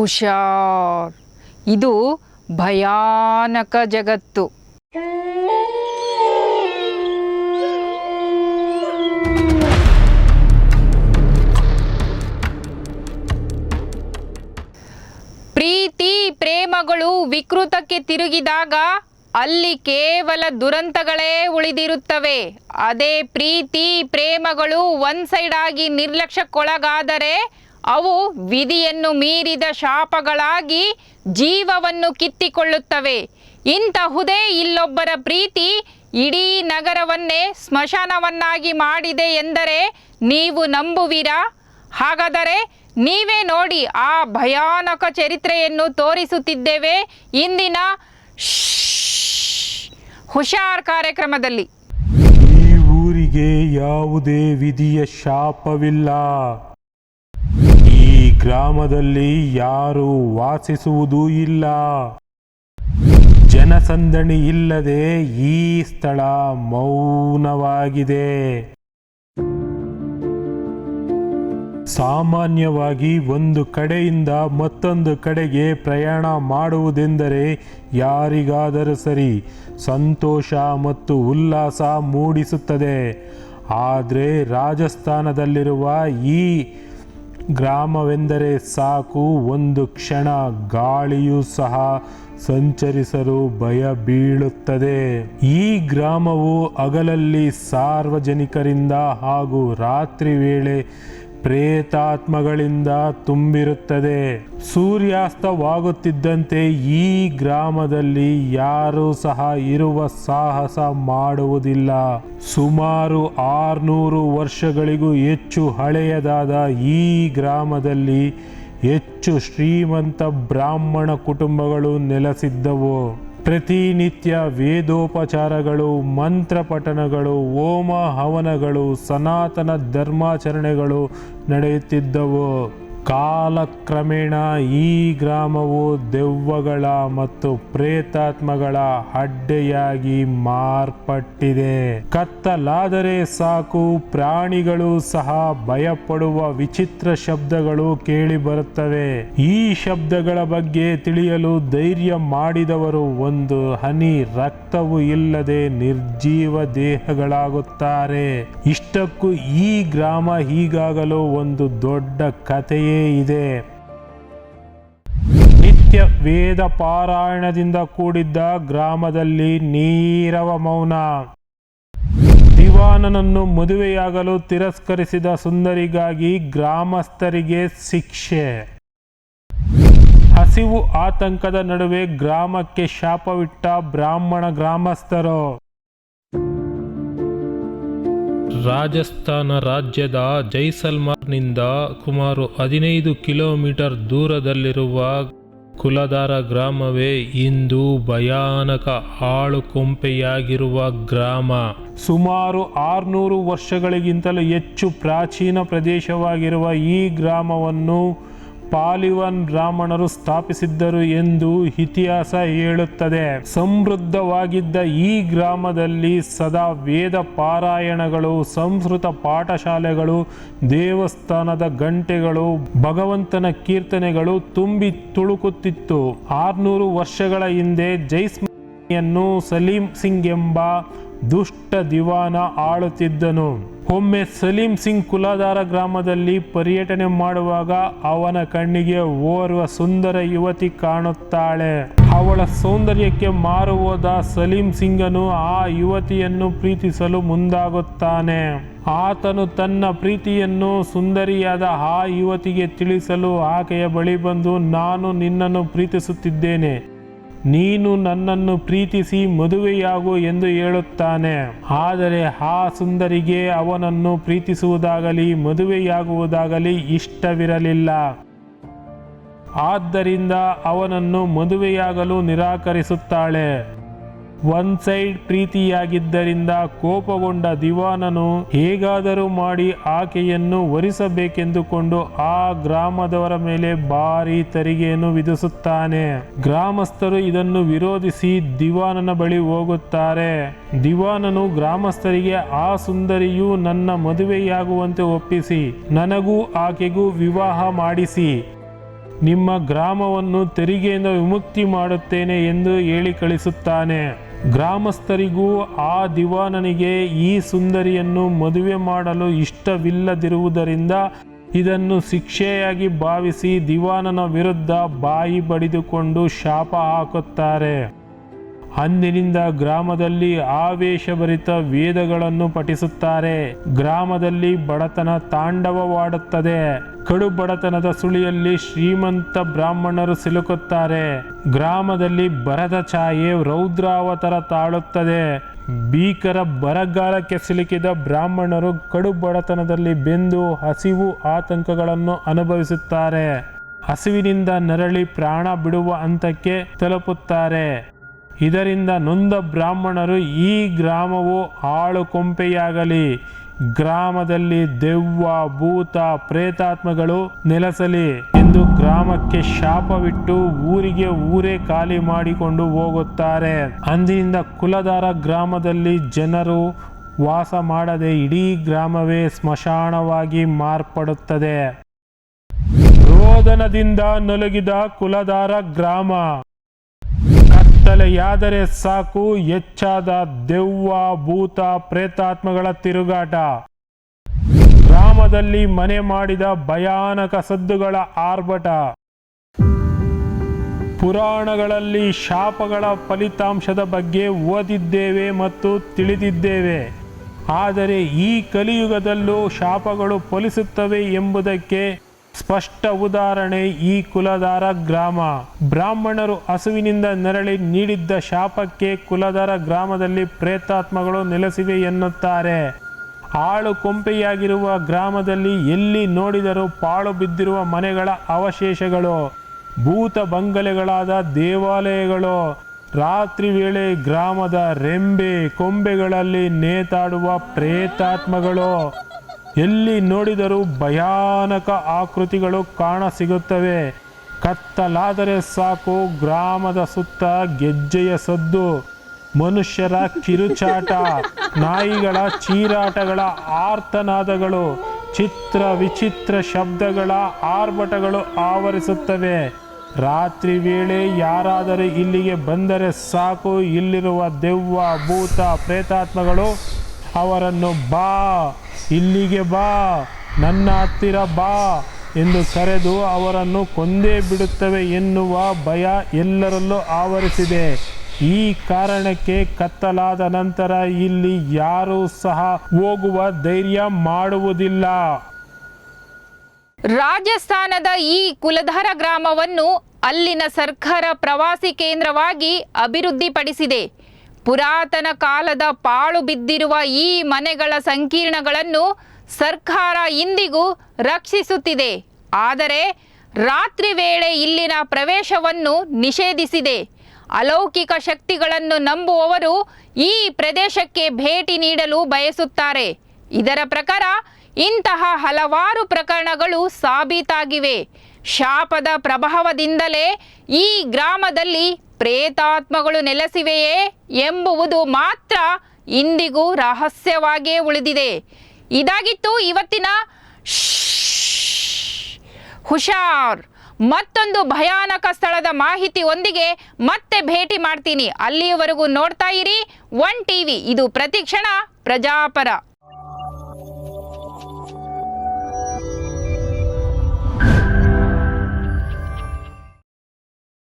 ಹುಷಾರ್. ಇದು ಭಯಾನಕ ಜಗತ್ತು. ಪ್ರೀತಿ ಪ್ರೇಮಗಳು ವಿಕೃತಕ್ಕೆ ತಿರುಗಿದಾಗ ಅಲ್ಲಿ ಕೇವಲ ದುರಂತಗಳೇ ಉಳಿದಿರುತ್ತವೆ. ಅದೇ ಪ್ರೀತಿ ಪ್ರೇಮಗಳು ಒನ್ ಸೈಡ್ ಆಗಿ ನಿರ್ಲಕ್ಷ್ಯಕ್ಕೊಳಗಾದರೆ ಅವು ವಿಧಿಯನ್ನು ಮೀರಿದ ಶಾಪಗಳಾಗಿ ಜೀವವನ್ನು ಕಿತ್ತಿಕೊಳ್ಳುತ್ತವೆ. ಇಂತಹುದೇ ಇಲ್ಲೊಬ್ಬರ ಪ್ರೀತಿ ಇಡೀ ನಗರವನ್ನೇ ಸ್ಮಶಾನವನ್ನಾಗಿ ಮಾಡಿದೆ ಎಂದರೆ ನೀವು ನಂಬುವಿರಾ? ಹಾಗಾದರೆ ನೀವೇ ನೋಡಿ ಆ ಭಯಾನಕ ಚರಿತ್ರೆಯನ್ನು ತೋರಿಸುತ್ತಿದ್ದೇವೆ ಇಂದಿನ ಹುಷಾರ್ ಕಾರ್ಯಕ್ರಮದಲ್ಲಿ. ಈ ಊರಿಗೆ ಯಾವುದೇ ವಿಧಿಯ ಶಾಪವಿಲ್ಲ. ಗ್ರಾಮದಲ್ಲಿ ಯಾರು ವಾಸಿಸುವುದೂ ಇಲ್ಲ. ಜನಸಂದಣಿ ಇಲ್ಲದೆ ಈ ಸ್ಥಳ ಮೌನವಾಗಿದೆ. ಸಾಮಾನ್ಯವಾಗಿ ಒಂದು ಕಡೆಯಿಂದ ಮತ್ತೊಂದು ಕಡೆಗೆ ಪ್ರಯಾಣ ಮಾಡುವುದೆಂದರೆ ಯಾರಿಗಾದರೂ ಸರಿ ಸಂತೋಷ ಮತ್ತು ಉಲ್ಲಾಸ ಮೂಡಿಸುತ್ತದೆ. ಆದರೆ ರಾಜಸ್ಥಾನದಲ್ಲಿರುವ ಈ ಗ್ರಾಮವೆಂದರೆ ಸಾಕು, ಒಂದು ಕ್ಷಣ ಗಾಳಿಯೂ ಸಹ ಸಂಚರಿಸಲು ಭಯ ಬೀಳುತ್ತದೆ. ಈ ಗ್ರಾಮವು ಹಗಲಲ್ಲಿ ಸಾರ್ವಜನಿಕರಿಂದ ಹಾಗೂ ರಾತ್ರಿ ವೇಳೆ ಪ್ರೇತಾತ್ಮಗಳಿಂದ ತುಂಬಿರುತ್ತದೆ. ಸೂರ್ಯಾಸ್ತವಾಗುತ್ತಿದ್ದಂತೆ ಈ ಗ್ರಾಮದಲ್ಲಿ ಯಾರೂ ಸಹ ಇರುವ ಸಾಹಸ ಮಾಡುವುದಿಲ್ಲ. ಸುಮಾರು ಆರ್ನೂರು ವರ್ಷಗಳಿಗೂ ಹೆಚ್ಚು ಹಳೆಯದಾದ ಈ ಗ್ರಾಮದಲ್ಲಿ ಹೆಚ್ಚು ಶ್ರೀಮಂತ ಬ್ರಾಹ್ಮಣ ಕುಟುಂಬಗಳು ನೆಲೆಸಿದ್ದವು. ಪ್ರತಿನಿತ್ಯ ವೇದೋಪಚಾರಗಳು ಮಂತ್ರ ಪಠಣಗಳು ಹೋಮ ಹವನಗಳು ಸನಾತನ ಧರ್ಮಾಚರಣೆಗಳು ನಡೆಯುತ್ತಿದ್ದವು. ಕಾಲಕ್ರಮೇಣ ಈ ಗ್ರಾಮವು ದೆವ್ವಗಳ ಮತ್ತು ಪ್ರೇತಾತ್ಮಗಳ ಅಡ್ಡೆಯಾಗಿ ಮಾರ್ಪಟ್ಟಿದೆ. ಕತ್ತಲಾದರೆ ಸಾಕು, ಪ್ರಾಣಿಗಳು ಸಹ ಭಯಪಡುವ ವಿಚಿತ್ರ ಶಬ್ದಗಳು ಕೇಳಿಬರುತ್ತವೆ. ಈ ಶಬ್ದಗಳ ಬಗ್ಗೆ ತಿಳಿಯಲು ಧೈರ್ಯ ಮಾಡಿದವರು ಒಂದು ಹನಿ ರಕ್ತವು ಇಲ್ಲದೆ ನಿರ್ಜೀವ ದೇಹಗಳಾಗುತ್ತಾರೆ. ಇಷ್ಟಕ್ಕೂ ಈ ಗ್ರಾಮ ಹೀಗಾಗಲು ಒಂದು ದೊಡ್ಡ ಕಥೆಯೇ ಇದೆ. ನಿತ್ಯ ವೇದ ಪಾರಾಯಣದಿಂದ ಕೂಡಿದ್ದ ಗ್ರಾಮದಲ್ಲಿ ನೀರವ ಮೌನ. ದಿವಾನನನ್ನು ಮದುವೆಯಾಗಲು ತಿರಸ್ಕರಿಸಿದ ಸುಂದರಿಗಾಗಿ ಗ್ರಾಮಸ್ಥರಿಗೆ ಶಿಕ್ಷೆ. ಹಸಿವು ಆತಂಕದ ನಡುವೆ ಗ್ರಾಮಕ್ಕೆ ಶಾಪವಿಟ್ಟ ಬ್ರಾಹ್ಮಣ ಗ್ರಾಮಸ್ಥರು. ರಾಜಸ್ಥಾನ ರಾಜ್ಯದ ಜೈಸಲ್ಮಾರ್ನಿಂದ ಸುಮಾರು ಹದಿನೈದು ಕಿಲೋಮೀಟರ್ ದೂರದಲ್ಲಿರುವ ಕುಲದಾರ ಗ್ರಾಮವೇ ಇಂದು ಭಯಾನಕ ಹಾಳು ಕೊಂಪೆಯಾಗಿರುವ ಗ್ರಾಮ. ಸುಮಾರು ಆರುನೂರು ವರ್ಷಗಳಿಗಿಂತಲೂ ಹೆಚ್ಚು ಪ್ರಾಚೀನ ಪ್ರದೇಶವಾಗಿರುವ ಈ ಗ್ರಾಮವನ್ನು ಪಾಲಿವನ್ ಬ್ರಾಹ್ಮಣರು ಸ್ಥಾಪಿಸಿದ್ದರು ಎಂದು ಇತಿಹಾಸ ಹೇಳುತ್ತದೆ. ಸಮೃದ್ಧವಾಗಿದ್ದ ಈ ಗ್ರಾಮದಲ್ಲಿ ಸದಾ ವೇದ ಪಾರಾಯಣಗಳು, ಸಂಸ್ಕೃತ ಪಾಠಶಾಲೆಗಳು, ದೇವಸ್ಥಾನದ ಗಂಟೆಗಳು, ಭಗವಂತನ ಕೀರ್ತನೆಗಳು ತುಂಬಿ ತುಳುಕುತ್ತಿತ್ತು. ಆರ್ನೂರು ವರ್ಷಗಳ ಹಿಂದೆ ಜೈಸ್ಮಿಯನ್ನು ಸಲೀಂ ಸಿಂಗ್ ಎಂಬ ದುಷ್ಟ ದಿವಾನ ಆಳುತ್ತಿದ್ದನು. ಒಮ್ಮೆ ಸಲೀಂ ಸಿಂಗ್ ಕುಲಾದಾರ ಗ್ರಾಮದಲ್ಲಿ ಪರ್ಯಟನೆ ಮಾಡುವಾಗ ಅವನ ಕಣ್ಣಿಗೆ ಓರ್ವ ಸುಂದರ ಯುವತಿ ಕಾಣುತ್ತಾಳೆ. ಅವಳ ಸೌಂದರ್ಯಕ್ಕೆ ಮಾರು ಹೋದ ಸಲೀಂ ಸಿಂಗನು ಆ ಯುವತಿಯನ್ನು ಪ್ರೀತಿಸಲು ಮುಂದಾಗುತ್ತಾನೆ. ಆತನು ತನ್ನ ಪ್ರೀತಿಯನ್ನು ಸುಂದರಿಯಾದ ಆ ಯುವತಿಗೆ ತಿಳಿಸಲು ಆಕೆಯ ಬಳಿ ಬಂದು, ನಾನು ನಿನ್ನನ್ನು ಪ್ರೀತಿಸುತ್ತಿದ್ದೇನೆ. ನೀನು ನನ್ನನ್ನು ಪ್ರೀತಿಸಿ ಮದುವೆಯಾಗು ಎಂದು ಹೇಳುತ್ತಾನೆ. ಆದರೆ ಆ ಸುಂದರಿಗೆ ಅವನನ್ನು ಪ್ರೀತಿಸುವುದಾಗಲಿ, ಮದುವೆಯಾಗುವುದಾಗಲಿ ಇಷ್ಟವಿರಲಿಲ್ಲ. ಆದ್ದರಿಂದ ಅವನನ್ನು ಮದುವೆಯಾಗಲು ನಿರಾಕರಿಸುತ್ತಾಳೆ. ಒನ್ ಸೈಡ್ ಪ್ರೀತಿಯಾಗಿದ್ದರಿಂದ ಕೋಪಗೊಂಡ ದಿವಾನನು ಹೇಗಾದರೂ ಮಾಡಿ ಆಕೆಯನ್ನು ವರಿಸಬೇಕೆಂದುಕೊಂಡು ಆ ಗ್ರಾಮದವರ ಮೇಲೆ ಭಾರಿ ತೆರಿಗೆಯನ್ನು ವಿಧಿಸುತ್ತಾನೆ. ಗ್ರಾಮಸ್ಥರು ಇದನ್ನು ವಿರೋಧಿಸಿ ದಿವಾನನ ಬಳಿ ಹೋಗುತ್ತಾರೆ. ದಿವಾನನು ಗ್ರಾಮಸ್ಥರಿಗೆ, ಆ ಸುಂದರಿಯು ನನ್ನ ಮದುವೆಯಾಗುವಂತೆ ಒಪ್ಪಿಸಿ, ನನಗೂ ಆಕೆಗೂ ವಿವಾಹ ಮಾಡಿಸಿ. ನಿಮ್ಮ ಗ್ರಾಮವನ್ನು ತೆರಿಗೆಯಿಂದ ವಿಮುಕ್ತಿ ಮಾಡುತ್ತೇನೆ ಎಂದು ಹೇಳಿ ಕಳಿಸುತ್ತಾನೆ. ಗ್ರಾಮಸ್ಥರಿಗೂ ಆ ದಿವಾನನಿಗೆ ಈ ಸುಂದರಿಯನ್ನು ಮದುವೆ ಮಾಡಲು ಇಷ್ಟವಿಲ್ಲದಿರುವುದರಿಂದ ಇದನ್ನು ಶಿಕ್ಷೆಯಾಗಿ ಭಾವಿಸಿ ದಿವಾನನ ವಿರುದ್ಧ ಬಾಯಿ ಬಡಿದುಕೊಂಡು ಶಾಪ ಹಾಕುತ್ತಾರೆ. ಅಂದಿನಿಂದ ಗ್ರಾಮದಲ್ಲಿ ಆವೇಶಭರಿತ ವೇದಗಳನ್ನು ಪಠಿಸುತ್ತಾರೆ. ಗ್ರಾಮದಲ್ಲಿ ಬಡತನ ತಾಂಡವವಾಡುತ್ತದೆ. ಕಡು ಬಡತನದ ಸುಳಿಯಲ್ಲಿ ಶ್ರೀಮಂತ ಬ್ರಾಹ್ಮಣರು ಸಿಲುಕುತ್ತಾರೆ. ಗ್ರಾಮದಲ್ಲಿ ಬರದ ಛಾಯೆ ರೌದ್ರಾವತರ ತಾಳುತ್ತದೆ. ಭೀಕರ ಬರಗಾಲಕ್ಕೆ ಸಿಲುಕಿದ ಬ್ರಾಹ್ಮಣರು ಕಡು ಬಡತನದಲ್ಲಿ ಬೆಂದು ಹಸಿವು ಆತಂಕಗಳನ್ನು ಅನುಭವಿಸುತ್ತಾರೆ. ಹಸಿವಿನಿಂದ ನರಳಿ ಪ್ರಾಣ ಬಿಡುವ ಹಂತಕ್ಕೆ ತಲುಪುತ್ತಾರೆ. ಇದರಿಂದ ನೊಂದ ಬ್ರಾಹ್ಮಣರು ಈ ಗ್ರಾಮವು ಹಾಳು ಕೊಂಪೆಯಾಗಲಿ. ಗ್ರಾಮದಲ್ಲಿ ದೆವ್ವ, ಭೂತ, ಪ್ರೇತಾತ್ಮಗಳು ನೆಲೆಸಲಿ ಎಂದು ಗ್ರಾಮಕ್ಕೆ ಶಾಪವಿಟ್ಟು ಊರಿಗೆ ಊರೇ ಖಾಲಿ ಮಾಡಿಕೊಂಡು ಹೋಗುತ್ತಾರೆ. ಅಂದಿನಿಂದ ಕುಲದಾರ ಗ್ರಾಮದಲ್ಲಿ ಜನರು ವಾಸ ಮಾಡದೆ ಇಡೀ ಗ್ರಾಮವೇ ಸ್ಮಶಾನವಾಗಿ ಮಾರ್ಪಡುತ್ತದೆ. ರೋದನದಿಂದ ನಲುಗಿದ ಕುಲದಾರ ಗ್ರಾಮ. ಕತ್ತಲೆಯಾದರೆ ಸಾಕು, ಹೆಚ್ಚಾದ ದೆವ್ವ, ಭೂತ, ಪ್ರೇತಾತ್ಮಗಳ ತಿರುಗಾಟ. ಗ್ರಾಮದಲ್ಲಿ ಮನೆ ಮಾಡಿದ ಭಯಾನಕ ಸದ್ದುಗಳ ಆರ್ಭಟ. ಪುರಾಣಗಳಲ್ಲಿ ಶಾಪಗಳ ಫಲಿತಾಂಶದ ಬಗ್ಗೆ ಓದಿದ್ದೇವೆ ಮತ್ತು ತಿಳಿದಿದ್ದೇವೆ. ಆದರೆ ಈ ಕಲಿಯುಗದಲ್ಲೂ ಶಾಪಗಳು ಫಲಿಸುತ್ತವೆ ಎಂಬುದಕ್ಕೆ ಸ್ಪಷ್ಟ ಉದಾಹರಣೆ ಈ ಕುಲದಾರ ಗ್ರಾಮ. ಬ್ರಾಹ್ಮಣರು ಹಸುವಿನಿಂದ ನೆರಳಿ ನೀಡಿದ್ದ ಶಾಪಕ್ಕೆ ಕುಲದಾರ ಗ್ರಾಮದಲ್ಲಿ ಪ್ರೇತಾತ್ಮಗಳು ನೆಲೆಸಿವೆ ಎನ್ನುತ್ತಾರೆ. ಆಳು ಕೊಂಪೆಯಾಗಿರುವ ಗ್ರಾಮದಲ್ಲಿ ಎಲ್ಲಿ ನೋಡಿದರೂ ಪಾಳು ಬಿದ್ದಿರುವ ಮನೆಗಳ ಅವಶೇಷಗಳು. ಭೂತ ಬಂಗಲೆಗಳಾದ ದೇವಾಲಯಗಳು. ರಾತ್ರಿ ವೇಳೆ ಗ್ರಾಮದ ರೆಂಬೆ ಕೊಂಬೆಗಳಲ್ಲಿ ನೇತಾಡುವ ಪ್ರೇತಾತ್ಮಗಳು. ಎಲ್ಲಿ ನೋಡಿದರೂ ಭಯಾನಕ ಆಕೃತಿಗಳು ಕಾಣಸಿಗುತ್ತವೆ ಕತ್ತಲಾದರೆ ಸಾಕು ಗ್ರಾಮದ ಸುತ್ತ ಗೆಜ್ಜೆಯ ಸದ್ದು. ಮನುಷ್ಯರ ಕಿರುಚಾಟ, ನಾಯಿಗಳ ಚೀರಾಟಗಳ ಆರ್ತನಾದಗಳು, ಚಿತ್ರ ವಿಚಿತ್ರ ಶಬ್ದಗಳ ಆರ್ಭಟಗಳು ಆವರಿಸುತ್ತವೆ. ರಾತ್ರಿ ವೇಳೆ ಯಾರಾದರೂ ಇಲ್ಲಿಗೆ ಬಂದರೆ ಸಾಕು, ಇಲ್ಲಿರುವ ದೆವ್ವ, ಭೂತ, ಪ್ರೇತಾತ್ಮಗಳು ಅವರನ್ನು ಬಾ ಇಲ್ಲಿಗೆ ಬಾ, ನನ್ನ ಹತ್ತಿರ ಬಾ ಎಂದು ಕರೆದು ಅವರನ್ನು ಕೊಂದೇ ಬಿಡುತ್ತವೆ ಎನ್ನುವ ಭಯ ಎಲ್ಲರಲ್ಲೂ ಆವರಿಸಿದೆ. ಈ ಕಾರಣಕ್ಕೆ ಕತ್ತಲಾದ ನಂತರ ಇಲ್ಲಿ ಯಾರೂ ಸಹ ಹೋಗುವ ಧೈರ್ಯ ಮಾಡುವುದಿಲ್ಲ. ರಾಜಸ್ಥಾನದ ಈ ಕುಲಧರ ಗ್ರಾಮವನ್ನು ಅಲ್ಲಿನ ಸರ್ಕಾರ ಪ್ರವಾಸಿ ಕೇಂದ್ರವಾಗಿ ಅಭಿವೃದ್ಧಿಪಡಿಸಿದೆ. ಪುರಾತನ ಕಾಲದ ಪಾಳು ಬಿದ್ದಿರುವ ಈ ಮನೆಗಳ ಸಂಕೀರ್ಣಗಳನ್ನು ಸರ್ಕಾರ ಇಂದಿಗೂ ರಕ್ಷಿಸುತ್ತಿದೆ. ಆದರೆ ರಾತ್ರಿ ವೇಳೆ ಇಲ್ಲಿನ ಪ್ರವೇಶವನ್ನು ನಿಷೇಧಿಸಿದೆ. ಅಲೌಕಿಕ ಶಕ್ತಿಗಳನ್ನು ನಂಬುವವರು ಈ ಪ್ರದೇಶಕ್ಕೆ ಭೇಟಿ ನೀಡಲು ಬಯಸುತ್ತಾರೆ. ಇದರ ಪ್ರಕಾರ ಇಂತಹ ಹಲವಾರು ಪ್ರಕರಣಗಳು ಸಾಬೀತಾಗಿವೆ. ಶಾಪದ ಪ್ರಭಾವದಿಂದಲೇ ಈ ಗ್ರಾಮದಲ್ಲಿ ಪ್ರೇತಾತ್ಮಗಳು ನೆಲೆಸಿವೆಯೇ ಎಂಬುವುದು ಮಾತ್ರ ಇಂದಿಗೂ ರಹಸ್ಯವಾಗಿಯೇ ಉಳಿದಿದೆ. ಇದಾಗಿತ್ತು ಇವತ್ತಿನ. ಹುಷಾರ್. ಮತ್ತೊಂದು ಭಯಾನಕ ಸ್ಥಳದ ಮಾಹಿತಿಯೊಂದಿಗೆ ಮತ್ತೆ ಭೇಟಿ ಮಾಡ್ತೀನಿ. ಅಲ್ಲಿಯವರೆಗೂ ನೋಡ್ತಾ ಇರಿ. One TV. ಇದು ಪ್ರತಿಕ್ಷಣ ಪ್ರಜಾಪರ.